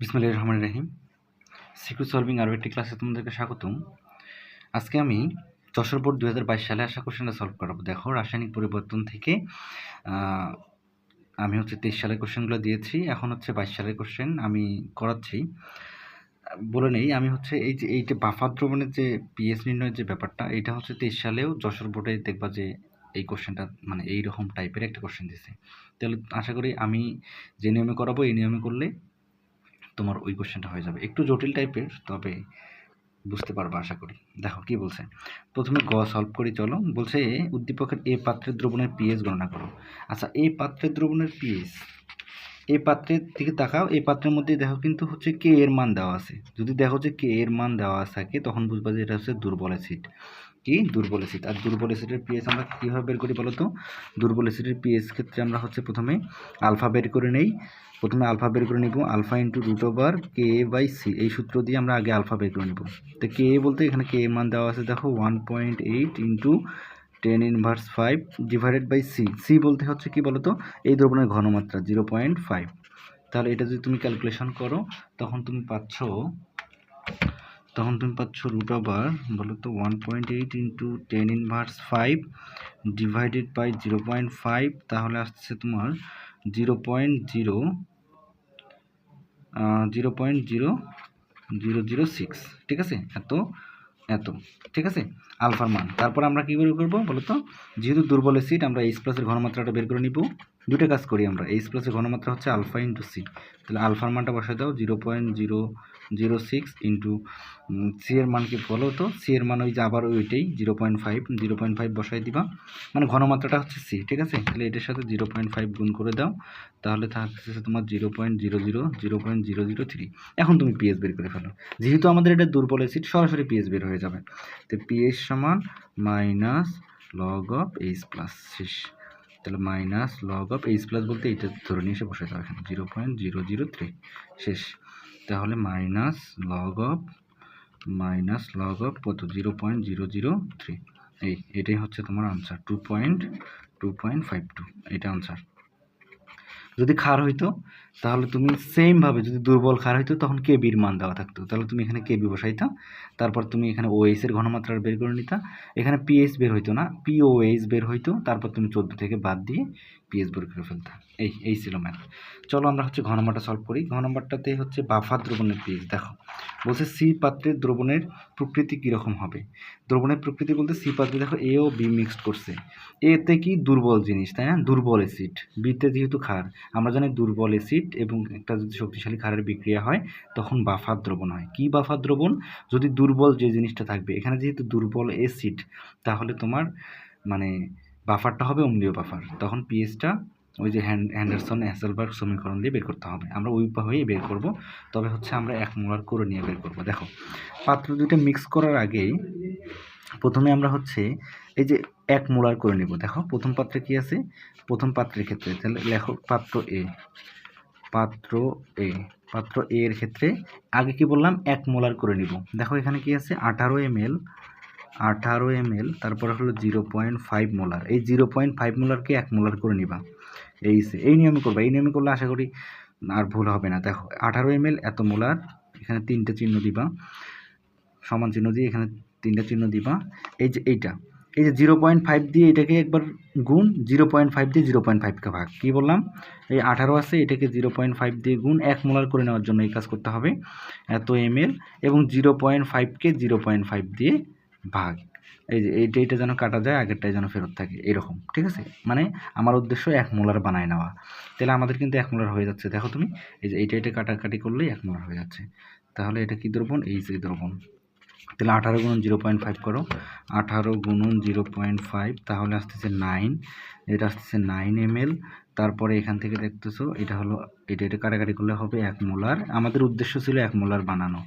বিসমিল্লাহ রহমান রাহিম। CQ solving আরও একটি ক্লাসে তোমাদেরকে স্বাগতম। আজকে আমি যশোর বোর্ড দু হাজার বাইশ সালে আসা কোশ্চেনটা সলভ করাবো। দেখো, রাসায়নিক পরিবর্তন থেকে আমি হচ্ছে তেইশ সালের কোশ্চেনগুলো দিয়েছি, এখন হচ্ছে বাইশ সালের কোশ্চেন আমি করাচ্ছি। বলে নেই, আমি হচ্ছে এই যে এই যে বাফার দ্রবণের যে পিএস নির্ণয়ের যে ব্যাপারটা এটা হচ্ছে তেইশ সালেও যশোর বোর্ডে দেখবা যে এই কোশ্চেনটা মানে এই রকম টাইপের একটা কোশ্চেন দিছে। তাহলে আশা করি আমি যে নিয়মে করাবো, এই নিয়মে করলে তোমার ওই কোশ্চেনটা হয়ে যাবে। একটু জটিল টাইপের তবে বুঝতে পারব, আশা করি। দেখো, কি বলছে? প্রথমে গ সলভ করি, চলো। বলছে, উদ্দীপকের এ পাত্রের দ্রবণের পিএস গণনা করো। আচ্ছা এই পাত্রের দ্রবণের পিএস এই পাত্রের দিকে তাকাও। এই পাত্রের মধ্যে দেখো কিন্তু হচ্ছে কে এর মান দেওয়া আছে। যদি দেখো যে কে এর মান দেওয়া থাকে, তখন বুঝবা যে এটা হচ্ছে দুর্বল অ্যাসিড কি? দুর্বল অ্যাসিড আর দুর্বল অ্যাসিডের পিএস আমরা কীভাবে বের করি বলো তো? দুর্বল অ্যাসিডের পিএস ক্ষেত্রে আমরা হচ্ছে প্রথমে আলফা বের করে নেই। প্রথমে আলফা বের করে নিব alpha into root over K by C এই সূত্র দিয়ে আমরা আগে আলফা বের করে নিব। তো কে বলতে এখানে কে মান দেওয়া আছে দেখো one point eight into ten inverse five divided by C C বলতে হচ্ছে কি বলতো এই দ্রবণের ঘনমাত্রা জিরো পয়েন্ট ফাইভ তাহলে এটা যদি তুমি ক্যালকুলেশন করো, তখন তুমি পাচ্ছ তখন তুমি পাচ্ছ রুট ওভার বলো তো one point eight into ten inverse five divided by zero point five তাহলে আসছে তোমার zero point zero zero point zero zero zero six ঠিক আছে? এত এত, ঠিক আছে? আলফার মান। তারপর আমরা কী বের করব তো যেহেতু দুর্বল অ্যাসিড আমরা এইচ প্লাসের ঘনমাত্রাটা বের করে নিব। দুটো কাজ করি আমরা এইচ প্লাসের ঘনমাত্রা হচ্ছে আলফা ইন্টু সি তাহলে আলফার মানটা বসাই দাও zero point zero zero six into C এর মান কি বলো তো সি এর মান ওই যে আবার ওইটাই zero point five zero point five বসাই দিবা মানে ঘনমাত্রাটা হচ্ছে সি ঠিক আছে? তাহলে এটার সাথে জিরো পয়েন্ট ফাইভ গুণ করে দাও, তাহলে থাকছে তোমার zero point zero zero zero point zero zero three এখন তুমি পিএস বের করে ফেলো, যেহেতু আমাদের এটা দুর্বল অ্যাসিড, সরাসরি পিএস বের হয়ে যাবে। তো পিএস সমান minus log of H plus শেষ তাহলে minus log of H plus বলতে এইটা ধরে নিয়ে এসে বসে যাবে এখানে zero point zero zero three শেষ। তাহলে minus log of minus log of কত? Zero point zero zero three এই, এটাই হচ্ছে তোমার answer two point two point five two এটা আনসার যদি খার হইতো তাহলে তুমি সেমভাবে যদি দুর্বল খার হইতো, তখন কে বির মান দেওয়া থাকতো? তাহলে তুমি এখানে কে বি বসাইতা তারপর তুমি এখানে ওএইচ এর ঘনমাত্রা বের করে নিতা। এখানে পিএইচ বের হইতো না পিওএইচ বের হইতো, তারপর তুমি চোদ্দ থেকে বাদ দিয়ে পিএইচ বের করে ফেলতা। এই এই ছিল ম্যাথ চলো আমরা হচ্ছে ঘ নম্বরটা সলভ করি। ঘ নম্বরটাতে হচ্ছে বাফার দ্রবণের পিএইচ দেখো। বলছে সি পাত্রের দ্রবণের প্রকৃতি কীরকম হবে? দ্রবণের প্রকৃতি বলতে সি পাত্রে দেখো এ ও বি মিক্সড করছে। এতে কি দুর্বল জিনিস, তাই না? দুর্বল অ্যাসিড বিতে যেহেতু ক্ষার, আমরা জানি দুর্বল অ্যাসিড এবং একটা যদি শক্তিশালী ক্ষারের বিক্রিয়া হয়, তখন বাফার দ্রবণ হয়। কি বাফার দ্রবণ? যদি দুর্বল যে জিনিসটা থাকবে, এখানে যেহেতু দুর্বল অ্যাসিড তাহলে তোমার মানে বাফারটা হবে অম্লীয় বাফার। তখন পিএইচটা ওই যে হ্যান্ড হ্যান্ডারসন হ্যাসেলবার্গ সমীকরণ দিয়ে বের করতে হবে। আমরা ওই উপায়েই বের করব। তবে হচ্ছে আমরা এক মোলার করে নিয়ে বের করব। দেখো, পাত্র দুটো মিক্স করার আগেই প্রথমে আমরা হচ্ছে এই যে এক মোলার করে নেব। দেখো, প্রথম পাত্রে কি আছে? প্রথম পাত্রের ক্ষেত্রে, তাহলে লেখো পাত্র এ পাত্র এ পাত্র এ এর ক্ষেত্রে আগে কি বললাম? এক মোলার করে নিব। দেখো এখানে কি আছে? আঠারো এম এল আঠারো এম এল তারপরে হলো জিরো পয়েন্ট ফাইভ মোলার। এই জিরো পয়েন্ট ফাইভ মোলারকে এক মোলার করে নিবা। এই এই নিয়মে করবা। এই নিয়মে করলে আশা করি আর ভুল হবে না। দেখো, আঠারো এম এল এত মোলার, এখানে তিনটে চিহ্ন দিবা। সমান চিহ্ন দিয়ে এখানে তিনটা চিহ্ন দিবা। এই যে এইটা এই যে জিরো পয়েন্ট ফাইভ দিয়ে এটাকে একবার গুণ জিরো পয়েন্ট ফাইভ দিয়ে জিরো পয়েন্ট ফাইভকে ভাগ। কী বললাম? এই আঠারো আছে, এটাকে জিরো পয়েন্ট ফাইভ দিয়ে গুণ, এক মোলার করে নেওয়ার জন্য এই কাজ করতে হবে। এত এম এবং জিরো পয়েন্ট ফাইভকে জিরো পয়েন্ট ফাইভ দিয়ে ভাগ। এই যে এইটা এইটা যেন কাটা যায় আগেরটাই যেন ফেরত থাকে, এরকম, ঠিক আছে? মানে আমার উদ্দেশ্য এক মোলার বানায় নেওয়া। তাহলে আমাদের কিন্তু এক মোলার হয়ে যাচ্ছে, দেখো তুমি? এই যে এইটা এটা কাটাকাটি করলেই এক মোলার হয়ে যাচ্ছে। তাহলে এটা কি দ্রবণ? এই যে দ্রবণ। তাহলে আঠারো গুণন জিরো পয়েন্ট ফাইভ করো। আঠারো গুণন জিরো পয়েন্ট ফাইভ, তাহলে আসতেছে নাইন। এটা আসতেছে নাইন এম তারপরে এখান থেকে দেখতেছো, এটা হলো, এটা এটা কাটাকাটি করলে হবে এক মোলার। আমাদের উদ্দেশ্য ছিল এক মোলার বানানো।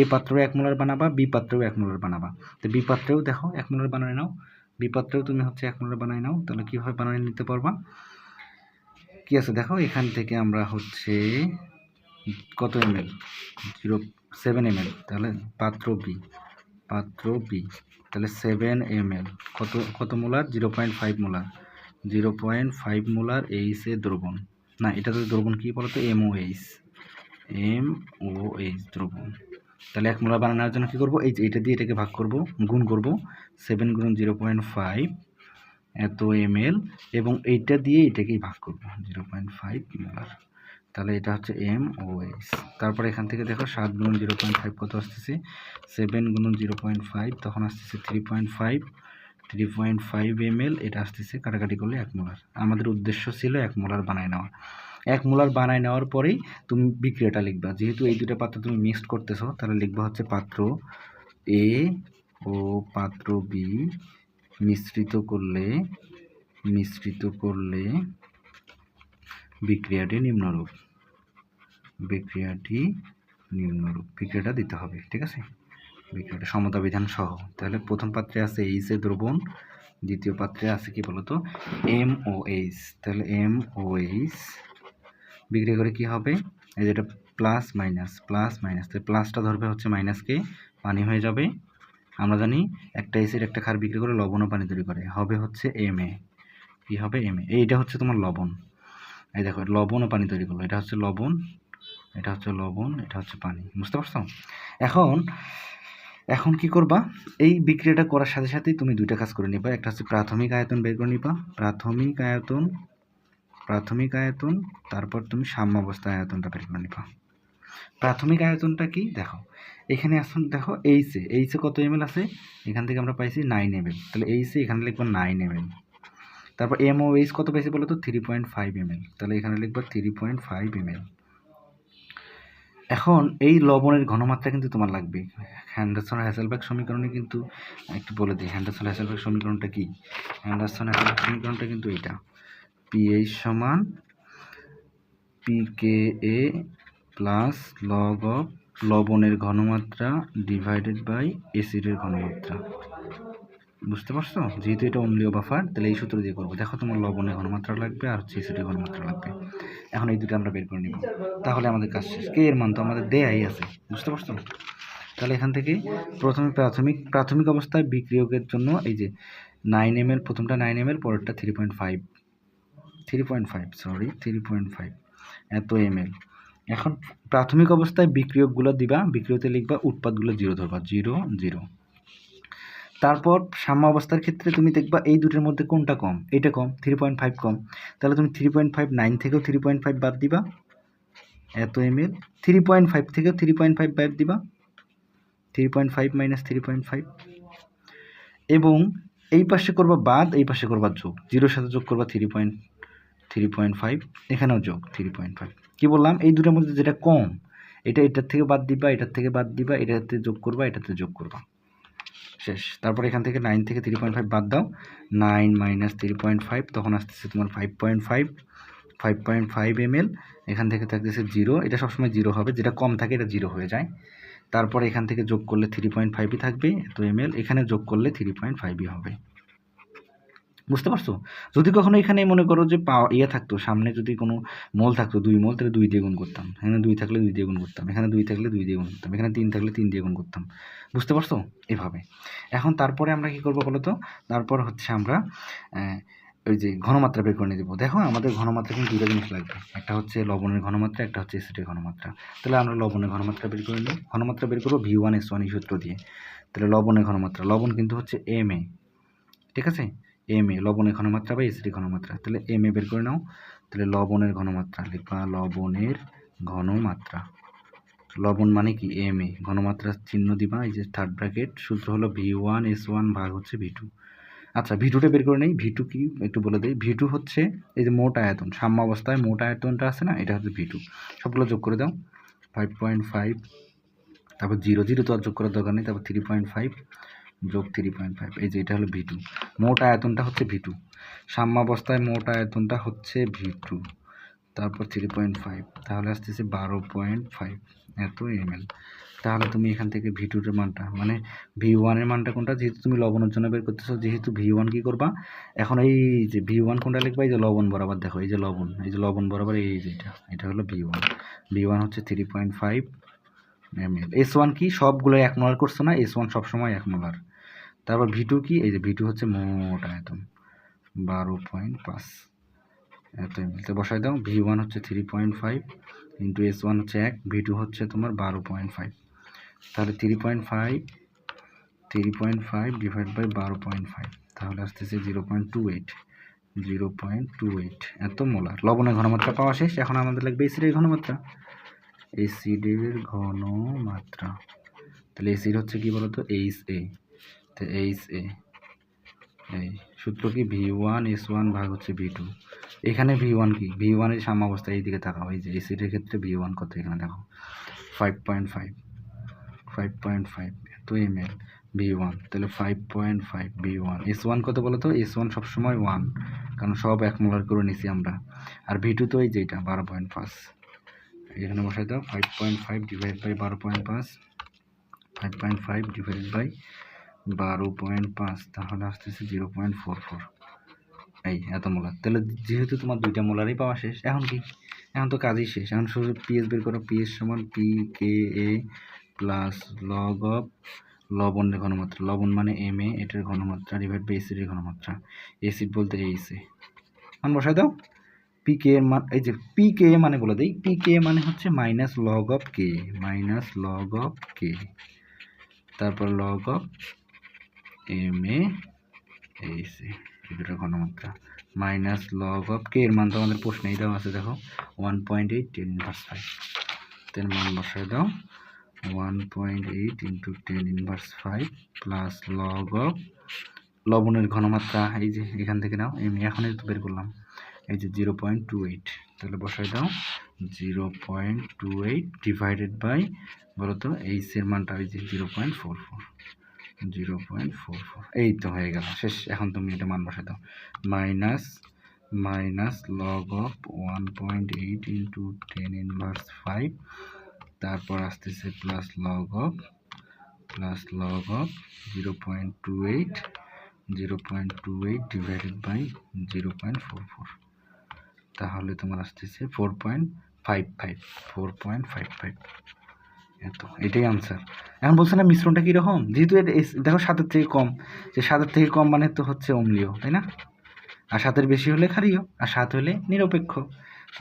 এ পাত্রেও এক মোলার বানাবা, বি পাত্রেও এক মোলার বানাবা। তো বি পাত্রেও দেখো, এক মোলার বানায় নাও। বি পাত্রেও তুমি হচ্ছে এক মোলার বানায় নাও, তাহলে কীভাবে বানিয়ে নিতে পারবা? কি আছে দেখো, এখান থেকে আমরা হচ্ছে কত M L zero seven M তাহলে পাত্র বি পাত্র বি তাহলে সেভেন এম কত কত molar? Zero point five molar. Zero point five molar এইচে দ্রবণ। না এটা তো দ্রবণ কী বলতো? MO H M O H দ্রবণ। তাহলে এক মোলার বানানোর জন্য কী করব? এই যে এটা দিয়ে এটাকে ভাগ করব, গুণ করব। সেভেন গুণ জিরো পয়েন্ট ফাইভ এত এম এবং এইটা দিয়ে এটাকেই ভাগ করব। Zero point five molar. তাহলে এটা হচ্ছে এম ও তারপরে এখান থেকে দেখো সাত গুণ জিরো পয়েন্ট ফাইভ কত আসতেছে? সেভেন গুণ জিরো পয়েন্ট ফাইভ, তখন আসতেছে three point five three point five M L এটা আসতেছে কাটাকাটি করলে এক মোলার। আমাদের উদ্দেশ্য ছিল এক মোলার বানায় নেওয়া। এক মোলার বানায় নেওয়ার পরেই তুমি বিক্রিয়াটা লিখবা। যেহেতু এই দুটো পাত্র তুমি মিক্সড করতেছো, তাহলে লিখবা হচ্ছে পাত্র এ ও পাত্র বি মিশ্রিত করলে মিশ্রিত করলে বিক্রিয়াটি নিম্নরূপ। বিক্রিয়াটি নিম্নরূপ। বিক্রিয়াটা দিতে হবে, ঠিক আছে? বিক্রিয়াটা সমতা বিধান সহ। তাহলে প্রথম পাত্রে আছে এইচ এ দ্রবণ, দ্বিতীয় পাত্রে আছে কি বলতো? এম ও এইচ তাহলে এম ও এইচ বিক্রিয়া করে কি হবে? এই যেটা প্লাস মাইনাস প্লাস মাইনাস তাহলে প্লাসটা ধরবে হচ্ছে মাইনাসকে পানি হয়ে যাবে। আমরা জানি একটা এসিড একটা খার বিক্রি করে লবণ ও পানি তৈরি করে। হবে হচ্ছে এম এ কী হবে এম এ এইটা হচ্ছে তোমার লবণ। এই দেখো, লবণ ও পানি তৈরি করল। এটা হচ্ছে লবণ, এটা হচ্ছে লবণ, এটা হচ্ছে পানি। বুঝতে পারছ? এখন এখন কি করবা? এই বিক্রিয়াটা করার সাথে সাথেই তুমি দুইটা কাজ করে নিবা। একটা হচ্ছে প্রাথমিক আয়তন বের করে নিবা। প্রাথমিক আয়তন প্রাথমিক আয়তন, তারপর তুমি সাম্যাবস্থা আয়তনটা বের করে নিবা। প্রাথমিক আয়তনটা কি? দেখো, এখানে আসুন, দেখো এইচে এইচে কত এম আছে? এখান থেকে আমরা পাইছি নাইন এম তাহলে এইচে এখানে লিখব নাইন এম তারপর এম ও এইচ কত পাইছি বলো তো থ্রি পয়েন্ট ফাইভ এম তাহলে এখানে লিখব থ্রি পয়েন্ট ফাইভ এম এখন এই লবণের ঘনমাত্রা কিন্তু তোমার লাগবে। হ্যান্ডারসন হ্যাসেলব্যাক সমীকরণে কিন্তু, একটু বলে দিই হ্যান্ডারসন হ্যাসেলব্যাক সমীকরণটা কি? হ্যান্ডারসন হ্যাসেলব্যাক সমীকরণটা কিন্তু এটা। পিএইচ সমান PK A plus log of লবণের ঘনমাত্রা ডিভাইডেড বাই এসিডের ঘনমাত্রা। বুঝতে পারছ? যেহেতু এটা অম্লীয় বাফার তাহলে এই সূত্র দিয়ে করব। দেখো তোমার লবণের ঘনমাত্রা লাগবে আর হচ্ছে এসিডের ঘনমাত্রা লাগবে। এখন এই দুটো আমরা বের করে নিব। তাহলে আমাদের কাজ শেষ। কে এর মান? তো আমাদের দেয়াই আছে। বুঝতে পারছ? তাহলে এখান থেকে প্রথমে প্রাথমিক প্রাথমিক অবস্থায় বিক্রিয়কের জন্য এই যে নাইন এম এল প্রথমটা নাইন এম এল পরেরটা three point five three point five sorry three point five এত এম এল এখন প্রাথমিক অবস্থায় বিক্রিয়কগুলো দিবা বিক্রিয়তে লিখবা, উৎপাদগুলো জিরো ধরবা জিরো জিরো তারপর সাম্য অবস্থার ক্ষেত্রে তুমি দেখবা এই দুটোর মধ্যে কোনটা কম? এটা কম থ্রি পয়েন্ট ফাইভ কম। তাহলে তুমি থ্রি পয়েন্ট ফাইভ নাইন থেকেও থ্রি পয়েন্ট ফাইভ বাদ দিবা। এত M L three point five থেকেও থ্রি পয়েন্ট ফাইভ বাদ দিবা। Three point five minus three point five এবং এই পাশে করবা বাদ, এই পাশে করবা যোগ। জিরোর সাথে যোগ করবা three point three point five এখানেও যোগ থ্রি পয়েন্ট ফাইভ কী বললাম? এই দুটোর মধ্যে যেটা কম, এটা এটার থেকে বাদ দিবা, এটার থেকে বাদ দিবা, এটাতে যোগ করবা, এটাতে যোগ করবা। শেষ। তারপর এখান থেকে নাইন থেকে থ্রি পয়েন্ট ফাইভ বাদ দাও। Nine minus three point five তখন আসতেছে তোমার five point five five point five M L এখান থেকে থাকতেছে জিরো এটা সবসময় জিরো হবে, যেটা কম থাকে এটা জিরো হয়ে যায়। তারপর এখান থেকে যোগ করলে থ্রি পয়েন্ট ফাইভই থাকবে, তো এম এখানে যোগ করলে থ্রি পয়েন্ট ফাইভই হবে। বুঝতে পারছ? যদি কখনো এখানে মনে করো যে পাওয়া ইয়ে থাকতো, সামনে যদি কোনো মল থাকতো, দুই মল, তাহলে দুই দিয়ে গুণ করতাম। এখানে দুই থাকলে দুই দিয়ে গুণ করতাম, এখানে দুই থাকলে দুই দিয়ে গুণ করতাম, এখানে তিন থাকলে তিন দিয়ে গুণ করতাম। বুঝতে পারছ? এভাবে। এখন তারপরে আমরা কি করব বলো তো? তারপর হচ্ছে আমরা ওই যে ঘনমাত্রা বের করে নিয়ে দেবো দেখো, আমাদের ঘনমাত্রা কিন্তু দুটো জিনিস লাগবে। একটা হচ্ছে লবণের ঘনমাত্রা, একটা হচ্ছে এসিডের ঘনমাত্রা। তাহলে আমরা লবণের ঘনমাত্রা বের করে নিই। ঘনমাত্রা বের করব ভি ওয়ান, এস ওয়ান, এই সূত্র দিয়ে। তাহলে লবণের ঘনমাত্রা, লবণ কিন্তু হচ্ছে এম এ। ঠিক আছে? এম এ লবণের ঘনমাত্রা বা এসিডের ঘনমাত্রা। তাহলে এম এ বের করে নাও। তাহলে লবণের ঘনমাত্রা লিখবা, লবণের ঘনমাত্রা। লবণ মানে কি? এম এ ঘনমাত্রার চিহ্ন দিবা, এই যে থার্ড ব্র্যাকেট সূত্র হলো ভি ওয়ান এস ওয়ান ভাগ হচ্ছে ভি টু আচ্ছা ভি টুটা বের করে নেই। ভি টু কি একটু বলে দিই। ভি টু হচ্ছে এই যে মোট আয়তন, সাম্য অবস্থায় মোট আয়তনটা আছে না? এটা হচ্ছে ভি টু সবগুলো যোগ করে দাও। ফাইভ পয়েন্ট ফাইভ তারপর জিরো জিরো তো আর যোগ করার দরকার নেই। তারপর থ্রি পয়েন্ট ফাইভ যোগ থ্রি পয়েন্ট ফাইভ এই যে এটা হলো ভি টু মোট আয়তনটা হচ্ছে ভি টু সাম্যাবস্থায় মোট আয়তনটা হচ্ছে ভি টু তারপর থ্রি পয়েন্ট ফাইভ তাহলে আসতেছে বারো পয়েন্ট ফাইভ এত এমএল তাহলে তুমি এখান থেকে ভি টুর মানটা মানে ভি ওয়ানের মানটা কোনটা? যেহেতু তুমি লবণের জন্য বের করতেছো, যেহেতু ভি ওয়ান কী করবা? এখন এই যে ভি ওয়ান কোনটা লিখবা? এই যে লবণ বরাবর দেখো, এই যে লবণ, এই যে লবণ বরাবর এই যে এটা এটা হলো ভি ওয়ান ভি ওয়ান হচ্ছে three point five ML S one কি? সবগুলো এক মোলার করছ না? এস ওয়ান সবসময় এক মোলার তারপর ভি টু কি? এই যে ভি টু হচ্ছে মোট আয়তন। বারো পয়েন্ট পাঁচ। এত এমএল তো বসাই দাও। ভি ওয়ান হচ্ছে three point five into S one হচ্ছে এক। ভি টু হচ্ছে তোমার বারো পয়েন্ট ফাইভ তাহলে three point five three point five divide by বারো পয়েন্ট ফাইভ তাহলে আসতেছে zero point two eight zero point two eight এত মোলার। লবণের ঘনমাত্রা পাওয়া শেষ। এখন আমাদের লাগবে এসিডের ঘনমাত্রা। এসিডের ঘনমাত্রা। তাহলে এসিড হচ্ছে কি বলতো? এইচ এ তো এইচ এ এই সূত্র কি? ভি ওয়ান এস ওয়ান ভাগ হচ্ছে ভি টু এখানে ভি ওয়ান কি? ভি ওয়ানের সাম অবস্থা এই দিকে তাকাও। এই যে এসিডের ক্ষেত্রে ভি ওয়ান কত এখানে দেখো? Five point five five point five এত এম এল ভি ওয়ান তাহলে five point five V one S one কত বলো তো এস ওয়ান সবসময় ওয়ান কারণ সব এক মোলার করে নিছি আমরা। আর ভি টু তো এই যেটা বারো পয়েন্ট পাঁচ। এখানে বসাই দাও। Five point five divide by বারো পয়েন্ট পাঁচ। Five point five divide by বারো পয়েন্ট পাঁচ, তাহলে আসতেছে জিরো পয়েন্ট ফোর ফোর। এই, এত মোলার। তাহলে যেহেতু তোমার দুইটা মোলারই পাওয়া শেষ, এখন কি? এখন তো কাজই শেষ। এখন শুধু পিএস বের করো পিএস সমান P K A plus log of লবণের ঘনমাত্রা। লবণ মানে এম এ এটার ঘনমাত্রা ডিভাইড বাই এসিডের ঘনমাত্রা। এসিড বলতে এইচ এ মান বসাই দাও। পি কে এর মান এই যে পি কে এ মানে বলে দিই। পি কে মানে হচ্ছে minus log of K minus log of K তারপর log of M A H এই দুটোর ঘনমাত্রা। মাইনাস লগ অফ কে এর মান তো আমাদের প্রশ্নেই দেওয়া আছে, দেখো। One point eight ten inverse five তের মান বসায় দাও। One point eight into ten inverse five plus log of লবণের ঘনমাত্রা, এই যে এখান থেকে নাও আমি এখনই তো বের করলাম। এই যে জিরো পয়েন্ট টু এইট তাহলে বসাই দাও। Zero point two eight divided by বলো তো এইচের মানটা এই যে zero point four four zero point four four এই তো হয়ে গেল, শেষ। এখন তুমি এটা মান বসাই দাও। Minus minus log of one point eight into ten inverse five তারপর আসতেছে plus log of plus log of zero point two eight zero point two eight divided by zero point four four তাহলে তোমার আসতেছে four point five five four point five five এত, এটাই answer এখন বলছে না মিশ্রণটা কীরকম? যেহেতু এটা দেখো সাতের থেকে কম। যে সাতের থেকে কম মানে তো হচ্ছে অম্লীয়, তাই না? আর সাতের বেশি হলে ক্ষারীয়, আর সাত হলে নিরপেক্ষ।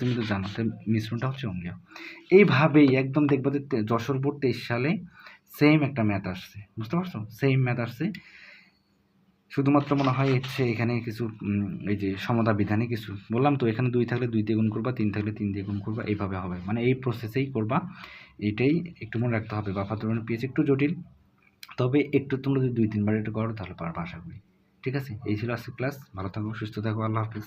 তুমি তো জানো তো মিশ্রণটা হচ্ছে অম্লীয়। এইভাবেই একদম দেখবে যে যশোর বোর্ড তেইশ সালে সেম একটা ম্যাথ আসছে, বুঝতে পারছ? সেম ম্যাথ আসছে। শুধুমাত্র মনে হয় হচ্ছে এখানে কিছু এই যে সমতা বিধানে কিছু। বললাম তো, এখানে দুই থাকলে দুই দিয়ে গুণ করবা, তিন থাকলে তিন দিয়ে গুণ করবা, এইভাবে হবে। মানে এই প্রসেসেই করবা, এটাই একটু মনে রাখতে হবে। বা ধরনের পিএস একটু জটিল, তবে একটু তোমরা যদি দুই তিনবার একটু করো তাহলে পারবা আশা করি। ঠিক আছে? এই ছিল আজকে ক্লাস ভালো থাকো, সুস্থ থাকো, আল্লাহ হাফিজ।